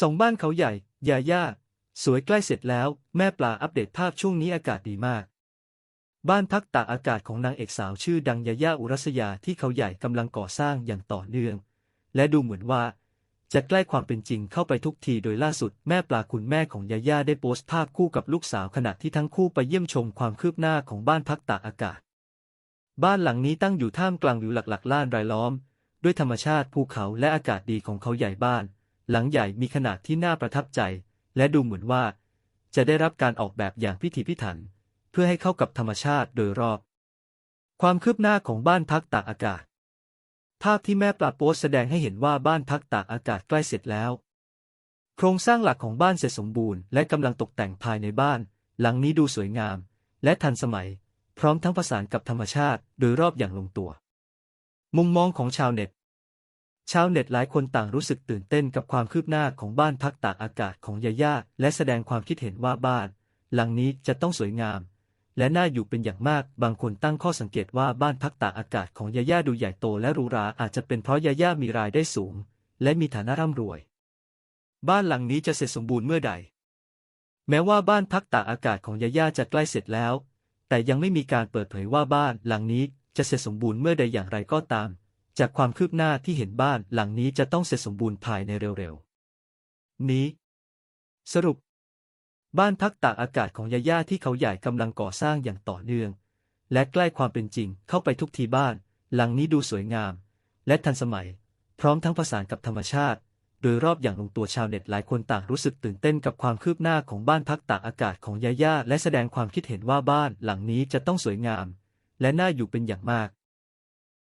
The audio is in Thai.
สองบ้านเขาใหญ่ ยาย่า สวยใกล้เสร็จแล้ว แม่ปลาอัปเดตภาพช่วงนี้อากาศดีมาก บ้านพักตากอากาศของนางเอกสาวชื่อดังยาย่าอุรัสยาที่เขาใหญ่กำลังก่อสร้างอย่างต่อเนื่อง และดูเหมือนว่า จะใกล้ความเป็นจริงเข้าไปทุกทีโดยล่าสุดแม่ปลาคุณแม่ของยาย่าได้โพสต์ภาพคู่กับลูกสาวขณะที่ทั้งคู่ไปเยี่ยมชมความคืบหน้าของบ้านพักตากอากาศ บ้านหลังนี้ตั้งอยู่ท่ามกลางวิวหลักๆล้านรายล้อม ด้วยธรรมชาติภูเขาและอากาศดีของเขาใหญ่บ้าน หลังใหญ่มีขนาดที่น่าประทับใจ และดูเหมือนว่า จะได้รับการออกแบบอย่างพิถีพิถัน เพื่อให้เข้ากับธรรมชาติโดยรอบ ความคืบหน้าของบ้านพักตากอากาศ ภาพที่แม่ปลาโพสแสดงให้เห็นว่าบ้านพักตากอากาศใกล้เสร็จแล้ว โครงสร้างหลักของบ้านเสร็จสมบูรณ์และกำลังตกแต่งภายในบ้าน หลังนี้ดูสวยงาม และทันสมัย พร้อมทั้งผสานกับธรรมชาติ โดยรอบอย่างลงตัว มุมมองของชาวเน็ต ชาวเน็ตหลายคนต่างรู้สึกตื่นเต้นกับความคืบหน้าของบ้านพักตากอากาศของยาย่าและแสดงความคิดเห็นว่าบ้าน หลังนี้จะต้องสวยงาม และน่าอยู่เป็นอย่างมากบางคนตั้งข้อสังเกตว่าบ้านพักตากอากาศของยาย่าดูใหญ่โตและหรูหราอาจจะเป็นเพราะยาย่ามีรายได้สูง และมีฐานะร่ำรวย บ้านหลังนี้จะเสร็จสมบูรณ์เมื่อใด แม้ว่าบ้านพักตากอากาศของยาย่าจะใกล้เสร็จแล้ว แต่ยังไม่มีการเปิดเผยว่าบ้านหลังนี้จะเสร็จสมบูรณ์เมื่อใดอย่างไรก็ตาม จากความคืบหน้าที่เห็นบ้านหลังนี้จะต้องเสร็จสมบูรณ์ภายในเร็วๆ นี้ สรุป บ้านพักตากอากาศของยาย่าที่เขาใหญ่กำลังก่อสร้างอย่างต่อเนื่อง และใกล้ความเป็นจริงเข้าไปทุกทีบ้าน หลังนี้ดูสวยงาม และทันสมัย พร้อมทั้งผสานกับธรรมชาติ โดยรอบอย่างลงตัวชาวเน็ตหลายคนต่างรู้สึกตื่นเต้นกับความคืบหน้าของบ้านพักตากอากาศของยาย่าและแสดงความคิดเห็นว่าบ้านหลังนี้จะต้องสวยงาม และน่าอยู่เป็นอย่างมาก